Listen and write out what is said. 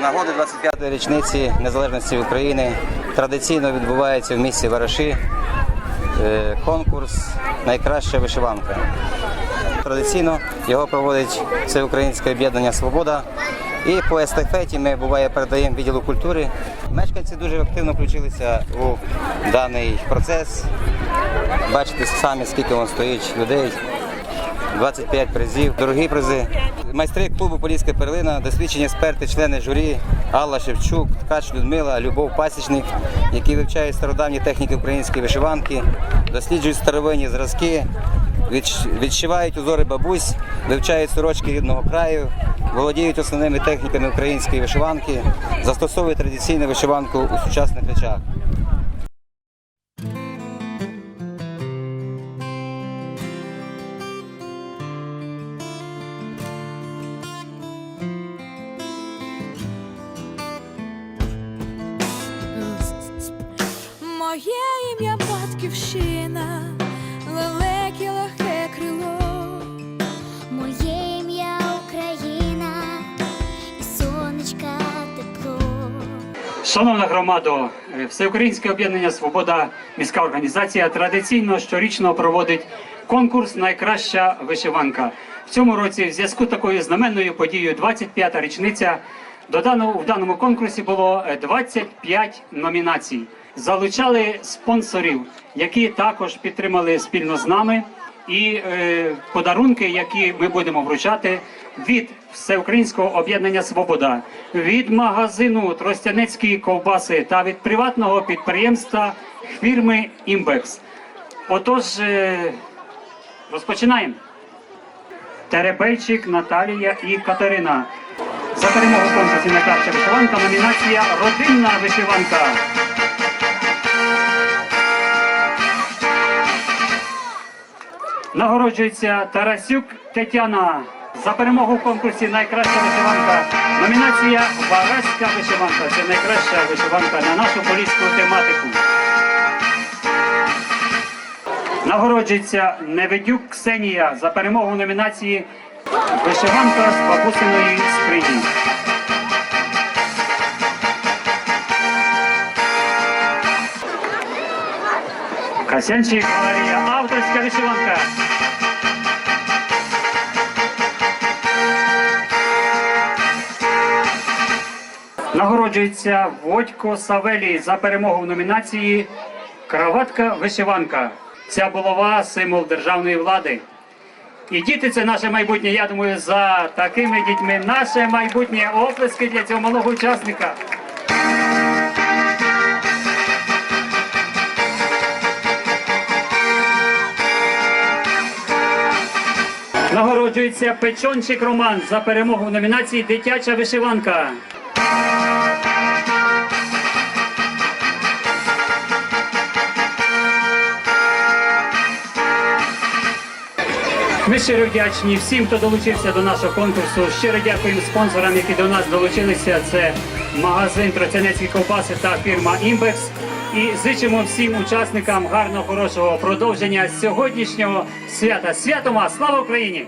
Нагоди 25-ї річниці незалежності України традиційно відбувається в місті Вараші е, конкурс Найкраща вишиванка. Традиційно його проводить Всеукраїнське об'єднання Свобода. І по естафеті ми буває передаємо відділу культури. Мешканці дуже активно включилися у даний процес. Бачите самі, скільки вон стоїть людей. 25 призів, дорогі призи. Майстри клубу Поліська перлина, досвідчені експерти, члени журі Алла Шевчук, Ткач Людмила, Любов Пасічник, які вивчають стародавні техніки української вишиванки, досліджують старовинні зразки, відшивають узори бабусь, вивчають сорочки рідного краю, володіють основними техніками української вишиванки, застосовують традиційну вишиванку у сучасних речах. Моє ім'я батьківщина, лелеки легке крило. Моє ім'я Україна і сонечка тепло. Шановна громадо, е, Всеукраїнське об'єднання Свобода міська організація традиційно щорічно проводить конкурс Найкраща вишиванка. В цьому році, в зв'язку з такою знаменною подією, 25-та річниця. До даного в даному конкурсі було е, 25 номінацій. Залучали спонсорів, які також підтримали спільно з нами. І е, подарунки, які ми будемо вручати від Всеукраїнського об'єднання Свобода, від магазину Тростянецькі ковбаси та від приватного підприємства фірми Імбекс. Отож, е, розпочинаємо. Теребельчик, Наталія і Катерина. За перемогу в конкурсі найкраща вишиванка. Номінація Родинна вишиванка. Нагороджується Тарасюк Тетяна. За перемогу в конкурсі Найкраща вишиванка. Номінація Вараська вишиванка. Це найкраща вишиванка на нашу поліську тематику. Нагороджується Неведюк Ксенія за перемогу номінації Вишиванка з бабусиної скрині. Касянчик Валерія, авторська вишиванка. Нагороджується Водько Савелій за перемогу в номінації Краватка вишиванка. Ця булава символ державної влади. І діти це наше майбутнє. Я думаю, за такими дітьми наше майбутнє оплески для цього малого учасника. Нагороджується Печончик Роман за перемогу в номінації Дитяча вишиванка. Ми щиро вдячні всім, хто долучився до нашого конкурсу. Щиро дякуємо спонсорам, які до нас долучилися. Це магазин Троцянецькі ковбаси та фірма Імбекс. І зичимо всім учасникам гарного, хорошого продовження сьогоднішнього свята. Святома! Слава Україні!